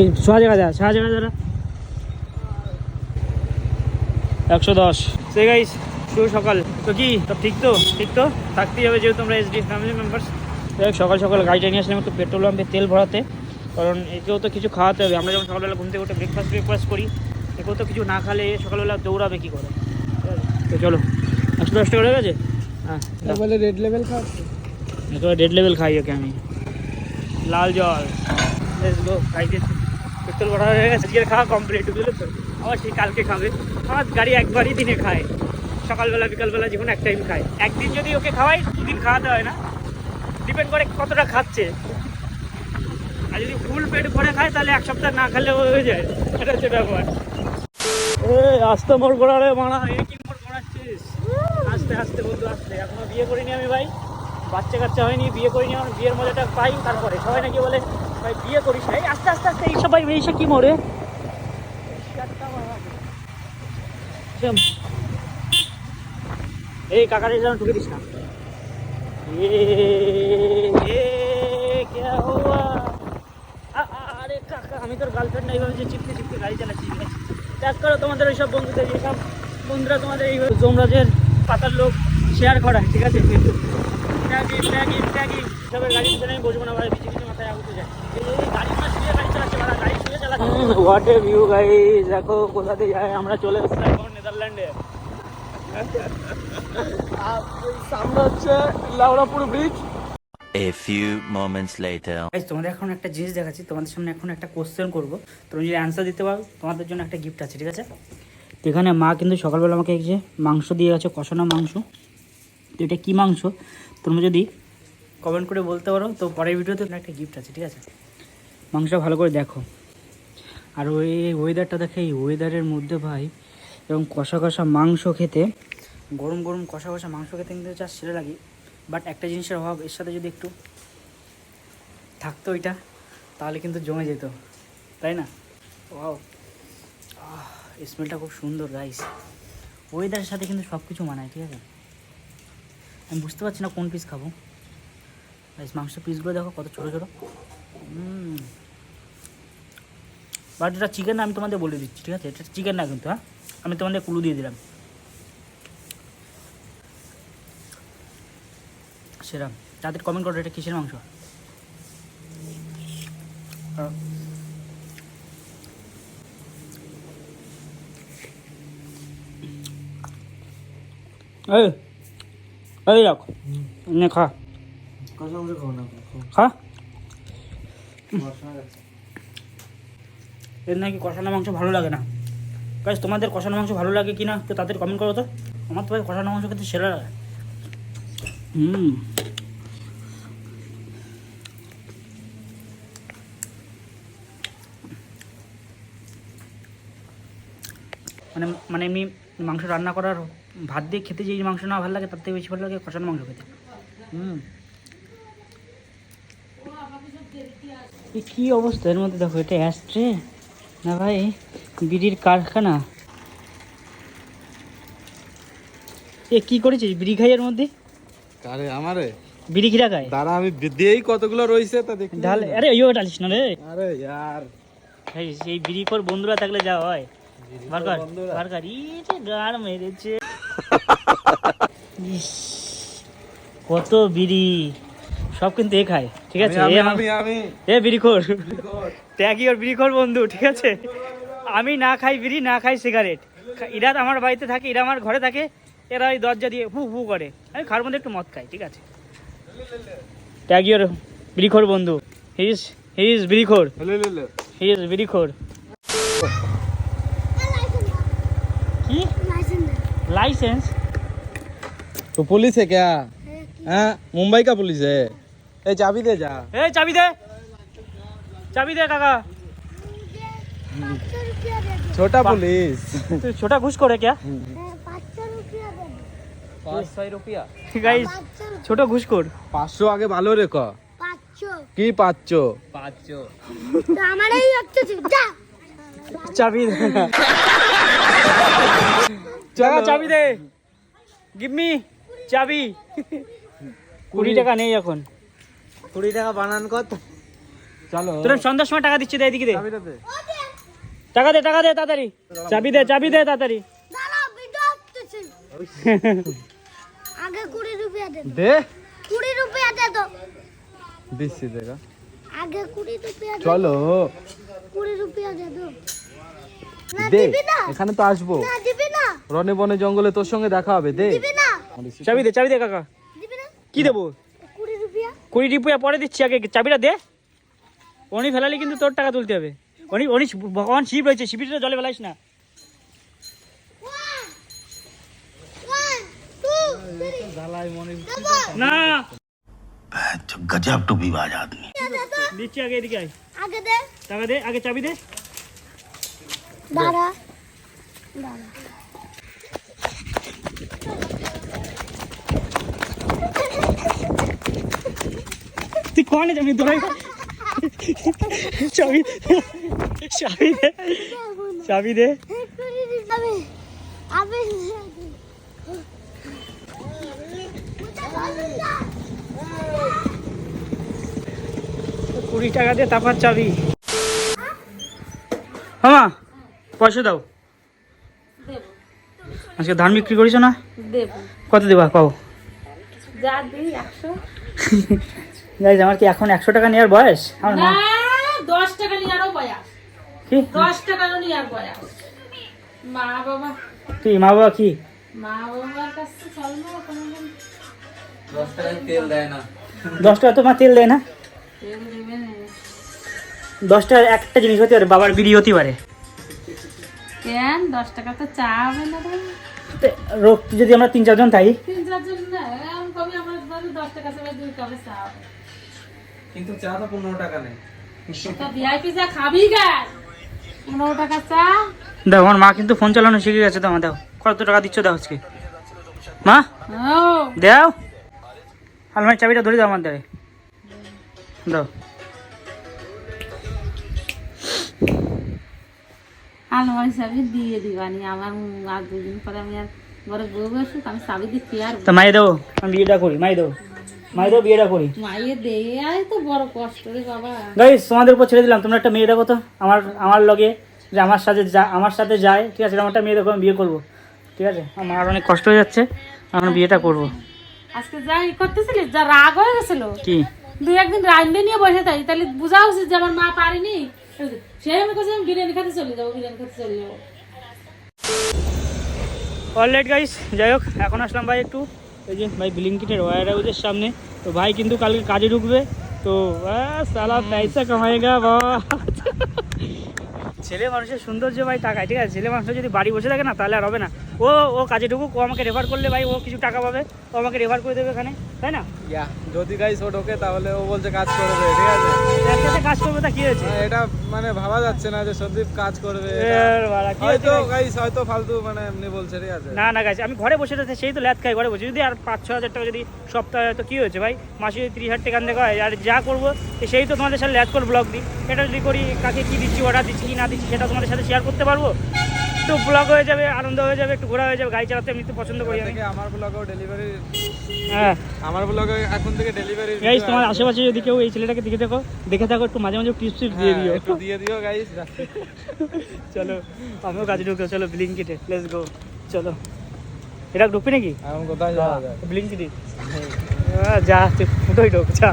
এই ছ জায়গা যা ছ জায়গা যারা একশো দশ। সে গাইস শুভ সকাল। তো কি তো ঠিক তো? ঠিক তো? থাকতেই হবে যেহেতু আমরা এসডি ফ্যামিলি মেম্বার্স সকাল সকাল গাড়িটা নিয়ে আসলাম একটু পেট্রোল পাম্পে তেল ভরাতে। কারণ একেও তো কিছু খাওয়াতে হবে। আমরা যখন সকালবেলা ঘুম থেকে উঠে ব্রেকফাস্ট ব্রেকফাস্ট করি একেও তো কিছু না খালে সকালবেলা দৌড়াবে কী করে? তো চলো একশো দশ টাকা হয়ে গেছে? হ্যাঁ বলে রেড লেভেল একেবারে ডেড লেভেল খাই ওকে আমি। লাল জল। লেটস গো ভরা হয়ে গেছে, আজকের খাওয়া কমপ্লিট বুঝলে তো আবার সেই কালকে খাবে। আমার গাড়ি একবারই দিনে খায়। সকালবেলা, বিকালবেলা যখন এক টাইম খায়। একদিন যদি ওকে খাওয়াই, দুদিন খাওয়াতে হয় না। ডিপেন্ড করে কতটা খাচ্ছে। আর যদি ফুল পেট ভরে খায়, তাহলে এক সপ্তাহ না খেলে হয়ে যায়। এটা হচ্ছে ব্যাপার। এ আস্তে মোড় ঘোরারে মানা এ কি মোড় ঘোরাচ্ছিস? আস্তে আস্তে বন্ধু, আস্তে। এখনও বিয়ে করিনি আমি ভাই। বাচ্চা কাচ্চা হয়নি, বিয়ে করিনি, আমার বিয়ের মজাটা পাই। তারপরে সবাই নাকি বলে ভাই, বিয়ে করিস নাই? আস্তে আস্তে আস্তে এইসব ভাই এইসব কি মরে? এই, কাকারে যেন ঢুকে দিস না। আরে কাকা, আমি তোর গার্লফ্রেন্ড না, এইভাবে যে চিপকে চিপকে গাড়ি চালাচ্ছি ত্যাগ করো, তোমাদের ওইসব বন্ধুদের এইসব বন্ধুরা তোমাদের এইভাবে যমরাজের পাতার লোক শেয়ার করা ঠিক আছে? ট্যাগি ট্যাগি ট্যাগি সবের গাড়ি পিছনে আমি বসবো না ভাই পিছিয়ে পিছিয়ে মাথায় আগুতে যায় হোয়াট এ ভিউ গাইস দেখো কোথা দিয়ে যায় আমরা চলে এসেছি। এখন নেদারল্যান্ডে। সামনে হচ্ছে Laurapur bridge A few moments later. Guys তোমাদের এখন একটা জিনিস দেখাচ্ছি তোমাদের সামনে এখন একটা কোশ্চেন করব। তুমি যদি অ্যান্সার দিতে পারো তোমাদের জন্য একটা গিফট আছে ঠিক আছে? এখানে মা কিন্তু সকালবেলা আমাকে যে মাংস দিয়ে গেছে কষানো মাংস। তো এটা কী মাংস তোমরা যদি কমেন্ট করে বলতে পারো। তো পরের ভিডিওতে তোমার একটা গিফট আছে ঠিক আছে? মাংসটা ভালো করে দেখো। আর ওই ওয়েদারটা দেখে এই ওয়েদারের মধ্যে ভাই এবং কষা কষা মাংস খেতে গরম গরম কষা কষা মাংস খেতে কিন্তু যা সেরে লাগে। বাট একটা জিনিসের অভাব এর সাথে যদি একটু থাকতো ওইটা তাহলে কিন্তু জমে যেত। তাই না? ওয়াও স্মেলটা খুব সুন্দর গাইস ওয়েদারের সাথে কিন্তু সব কিছু মানায় ঠিক আছে? আমি বুঝতে পারছি না কোন পিস খাব। গাইস মাংস পিসগুলো দেখো, কত ছোটো ছোটো। বাট এটা চিকেন আমি তোমাদের বলে দিচ্ছি, ঠিক আছে? এটা চিকেন না কিন্তু হ্যাঁ? আমি তোমাদের কুলু দিয়ে দিলাম। সেরাম তাদের কমেন্ট করো, এটা কিসের মাংস? আহ। এই রাখ। নে, খা। খা। এর নাকি কষানো মাংস ভালো লাগে না। গাইস, তোমাদের কষানো মাংস ভালো লাগে কি না তো তাদের কমেন্ট করো তো। আমার তো ভাই কষানো মাংস খেতে সেরা লাগে। হুম। মানে মানে এমনি মাংস রান্না করার ভাত দিয়ে খেতে যে মাংস না ভালো লাগে তার থেকে বেশি ভালো লাগে কষানো মাংস খেতে। হুম। কি অবস্থা? এর মধ্যে দেখো এটা অ্যাস্ট্রে? না ভাই বিড়ির কারখানা। এ কি করেছিস? বিড়ি খাই এর মধ্যে? আরে আমারে? বিড়ি খিরা খায়? দাঁড়া আমি দিয়েই কতগুলো রয়েছে তা দেখি। ঢাল আরে ইয়ে ডালিস না রে। আরে ইয়ার। সেই বিড়ি কর বন্ধুরা থাকলে যা হয়। বার কর বার কর। ই গাড় মেরেছে। কত বিড়ি। সব কিন্তু এ খায় ঠিক আছে? এ বিড়িখোর ত্যাগি ওর বিড়িখোর বন্ধু ঠিক আছে? আমি না খাই বিড়ি না খাই সিগারেট। এরা আমার বাড়িতে থাকে ইরা আমার ঘরে থাকে এরা ওই দরজা দিয়ে হু হু করে। আমি খাওয়ার মধ্যে একটু মদ খাই ঠিক আছে? ত্যাগি ওর বিড়িখোর বন্ধু। হি ইজ বিড়িখোর হি ইজ বিড়িখোর কি? লাইসেন্স? तो पुलिस है क्या हाँ मुंबई का पुलिस है ए चाबी दे जा ए चाबी दे चाबी दे काका छोटा पुलिस तू छोटा घुस है क्या पाँच सौ रुपया गाइस छोटा घुसखोर पाँच सौ आगे भालो रे क পাঁচশো की पाँच सौ তো আমার এই একটা ছিল যা चाबी दे কাকা চাবি দে গিভ মি চাবি। কুড়ি টাকা নেই এখন। কুড়ি টাকা বানান কত চলো। তোর সন্ধ্যার সময় টাকা দিচ্ছি দে এদিকে দে। টাকা দে টাকা দে তাড়াতাড়ি। চাবি দে চাবি দে তাড়াতাড়ি। আগে কুড়ি রুপিয়া দে দে। কুড়ি রুপিয়া দে তো। দিচ্ছি দেখা আগে কুড়ি রুপিয়া চলো। কুড়ি রুপিয়া দে তো। না দে এখানে তো আসব। না দিবি না? রনে বনে জঙ্গলে তোর সঙ্গে দেখা হবে দে। চাবি দে চাবি দে কাকা। কি দেবো? কুড়ি রুপিয়া। পরে দিচ্ছি আগে চাবিটা দে। অনি ফেলালে কিন্তু তোর টাকা তুলতে হবে। অনি অনি ভগবান শিব রয়েছে শিবিরটা জলে ফেলাইস না। গজব টুপি বাজ আদমি নিচে আগে এদিকে আয়। আগে দে টাকা দে আগে চাবি দে। দাঁড়া। তুই কোয়ানে যাবি? দৌড়াই চাবি চাবি দে। চাবি দে। কুড়ি টাকা দে তারপর চাবি। হ্যাঁ পয়সা দাও। আজকে ধান বিক্রি করিস না? কত দেবা? পাও। যা দিই একশো। গাইজ আমার কি এখন একশো টাকা নেওয়ার বয়স? আমার না মা দশ টাকা নেওয়ারও বয়াস। কি? দশ টাকারও নেওয়ার বয়াস। মা বাবা। কি মা বাবা কি? মা বাবার কাছে চল না দশ টাকা তোমার তেল দেয় না। তেল দেবে না। দশ টাকার একটা জিনিস হতে পারে বাবার বিড়ি হতে পারে। কেন? দশ টাকা তো চা হবে না রোগ যদি আমরা তিন চারজন থাকি। তিন চারজন না এরকম কবি দশ টাকা সবাই দুই কবে চা। কিন্তু চা তো পনেরো টাকা নেই। ভিআইপি চা খাবি গাছ পনেরো টাকা চা। দাও আমার মা কিন্তু ফোন চালানো শিখে গেছে তো আমার দাও কত টাকা দিচ্ছ দাও আজকে? মা? দাও। আলমারি চাবিটা ধরে দাও আমার দাও। আলমারি চাবি দিয়ে দিবানি। আমার আর দুদিন পরে আমি আর বড় বউ বসুক আমি দিয়ে কি আর তা মাই দেবো আমি বিয়েটা করি মাই দেবো মাই দেবো বিয়েটা করি। মাইয়ে দেয় তো বড় কষ্ট রে বাবা। গাইস তোমাদের উপর ছেড়ে দিলাম তোমরা একটা মেয়ে দেখো তো আমার আমার লগে যে আমার সাথে যা আমার সাথে যায় ঠিক আছে? আমার একটা মেয়ে দেখো আমি বিয়ে করব ঠিক আছে? আমার অনেক কষ্ট হয়ে যাচ্ছে বিয়েটা করব। আজকে যা ই করতেছিলিস যা রাগ হয়ে গেছিল কি? দুই একদিন রাইন্দে নিয়ে বসে থাকি তাহলে বোঝা উচিত যে আমার মা পারেনি। সেই আমি কাছে আমি বিরিয়ানি খেতে চলে যাব বিরিয়ানি খেতে চলে যাব। অলরাইট গাইস যাই হোক এখন আসলাম ভাই একটু। এই যে ভাই ব্লিঙ্কিটের ওয়ার হাউসের সামনে। তো ভাই কিন্তু কালকে কাজে ঢুকবে। তো সালা পয়সা কামাইগা ছেলে মানুষের সৌন্দর্য ভাই টাকায় ঠিক আছে? ছেলে মানুষের যদি বাড়ি বসে থাকে না তাহলে আর হবে না। ও ও কাজে ঢুকুক ও আমাকে রেফার করলে ভাই ও কিছু টাকা পাবে। ও আমাকে রেফার করে দেবে এখানে তাই না? ইয়া যদি গাইস ও ঢোকে তাহলে ও বলছে কাজ করবে ঠিক আছে? একসাথে কাজ করবে তা কি হয়েছে? হ্যাঁ, এটা মানে ভাবা যাচ্ছে না যে সন্দীপ কাজ করবে হয়তো? গাইস হয়তো ফালতু মানে এমনি বলছে ঠিক আছে। না না গাছ আমি ঘরে বসে থাকতে সেই তো ল্যাদ খাই ঘরে বসে। যদি আর পাঁচ ছ হাজার টাকা যদি সপ্তাহে তো কী হয়েছে ভাই? মাসে যদি তিরিশ হাজার টাকা দেখা হয় আর যা করব সেই তো তোমাদের সাথে ল্যাদ করে ব্লগ দিই। এটা যদি করি কাকে কী দিচ্ছি অর্ডার দিচ্ছি কি না দিচ্ছি সেটা তোমাদের সাথে শেয়ার করতে পারব? একটু ব্লগ হয়ে যাবে আনন্দ হয়ে যাবে একটু ঘোরা হয়ে যাবে গাড়ি চালাতে এমনিতে পছন্দ করি আমি থেকে আমার ব্লগেও ডেলিভারি হ্যাঁ আমার ব্লগে এখন থেকে ডেলিভারি গাইজ তোমার আশেপাশে যদি কেউ এই ছেলেটাকে দেখে দেখো দেখে থাকো একটু মাঝে মাঝে টিপস টিপস দিয়ে দিও হ্যাঁ, একটু দিয়ে দিও গাইস চলো আমিও কাজে ঢুকো চলো ব্লিঙ্কিটে লেটস গো চলো এটা ঢুকবি নাকি এখন কোথায় যাওয়া যায় ব্লিঙ্কিটে যা তুই ফুটোই ঢোক যা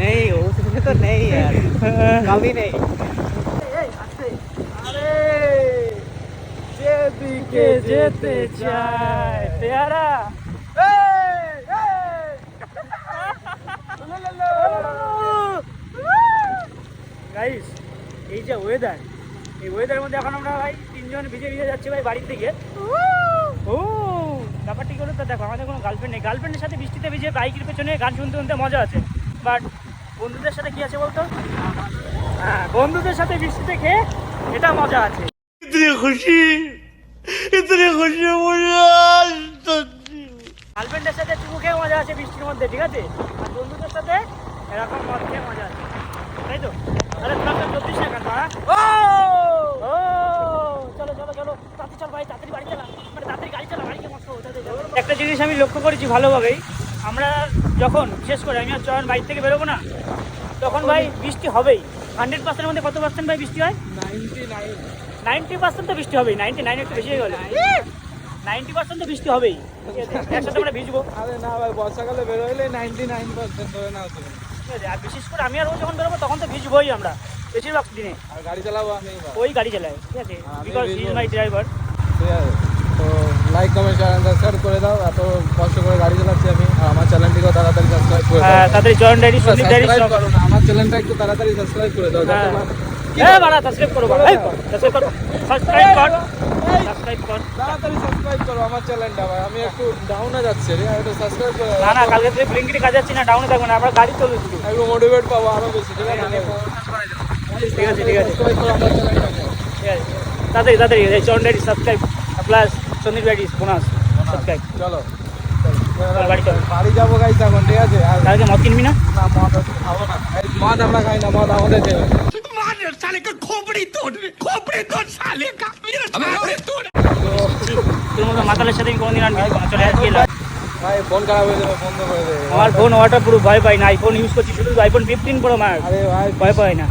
नहीं उसमें तो नहीं यार कभी नहीं যেদিকে যেতে চায়। পেয়ারা। গাইস এই যে ওয়েদার এই ওয়েদারের মধ্যে এখন আমরা ভাই তিনজন ভিজে ভিজে যাচ্ছি ভাই বাড়ির দিকে। ও, ব্যাপারটা হলো তো দেখো, আমাদের কোনো গার্লফ্রেন্ড নেই। গার্লফ্রেন্ডের সাথে বৃষ্টিতে ভিজে বাইকের পেছনে গান শুনতে শুনতে মজা আছে। বাট বন্ধুদের সাথে কি আছে বলতো? হ্যাঁ বন্ধুদের সাথে বৃষ্টিতে খেয়ে এটা মজা আছে। গার্লফ্রেন্ডের সাথে চুমু খেয়ে মজা আছে বৃষ্টির মধ্যে ঠিক আছে? আর বন্ধুদের সাথে এরকম মদ খেয়ে মজা আছে। তাই তো? তাহলে তোরা তো চব্বিশ টাকা হ্যাঁ? ও! চলো চলো চলো। তাড়াতাড়ি চল ভাই তাড়াতাড়ি বাড়ি চালা। মানে তাড়াতাড়ি গাড়ি চালা গাড়ি মস্ত একটা জিনিস আমি লক্ষ্য করেছি ভালোভাবেই। আমরা যখন বিশেষ করে আমি আর চয়ন বাইক থেকে বেরোবো না তখন ভাই বৃষ্টি হবেই। হান্ড্রেড পার্সেন্টের মধ্যে কত পার্সেন্ট ভাই বৃষ্টি হয়? নাইনটি পার্সেন্ট তো বৃষ্টি হবেই নাইনটি নাইন একটু বেশি হয়ে গেল। নাইনটি পার্সেন্ট তো বৃষ্টি হবেই। একসাথে আমরা ভিজবো। আরে না ভাই বর্ষাকালে বেরোইলে নাইনটি নাইন পার্সেন্ট ধরে নাও তুমি আর বিশেষ করে আমি আর ও যখন বেরোবো তখন তো ভিজবোই আমরা বেশিরভাগ দিনে। আর গাড়ি চালাবো আমি ওই গাড়ি চালায় ঠিক আছে? Because he is my driver ঠিক আছে তো লাইক কমেন্ট শেয়ার সাবস্ক্রাইব করে দাও। এত কষ্ট করে গাড়ি চালাচ্ছি আমি আর আমার চ্যানেলটিকেও তাড়াতাড়ি সাবস্ক্রাইব করে দাও। Joint diary Sandip diary subscribe করো আমার চ্যানেলটা একটু তাড়াতাড়ি সাবস্ক্রাইব করে দাও হ্যাঁ বাড়া সাবস্ক্রাইব করো বাড়া। এই সাবস্ক্রাইব করো। সাবস্ক্রাইব কর। সাবস্ক্রাইব কর। তাড়াতাড়ি সাবস্ক্রাইব করো আমার চ্যানেলটা ভাই। আমি একটু ডাউনে যাচ্ছি রে। একটু সাবস্ক্রাইব করে না না কালকে থেকে ব্লিঙ্কিটে কাজ যাচ্ছি না ডাউনে থাকব না। আমরা গাড়ি চলে শুধু একটু মোটিভেট পাবো আরও বেশি ঠিক আছে? ঠিক আছে ঠিক আছে। সাবস্ক্রাইব করো আমার চ্যানেলটাকে ঠিক আছে। তাড়াতাড়ি তাড়াতাড়ি। এই joint subscribe plus Sandip bonus subscribe চলো। বাড়ি বাড়ি যাব গাইস এখন ঠিক আছে? কালকে মদ কিনবি না? না মদ খাব না। মদ আমরা খাই না মদ আমাদের দেবে। তোর মতো মাতালের সাথে আমি কোনোদিন আর না। চলে আজকে ভাই ফোন খারাপ হয়ে যাবে বন্ধ করে দেবে আমার ফোন ওয়াটার পুরো ভয় পাই না আইফোন ইউজ করছি শুধু আইফোন ফিফটিন প্রো মার আরে ভাই। ভয় পাই না।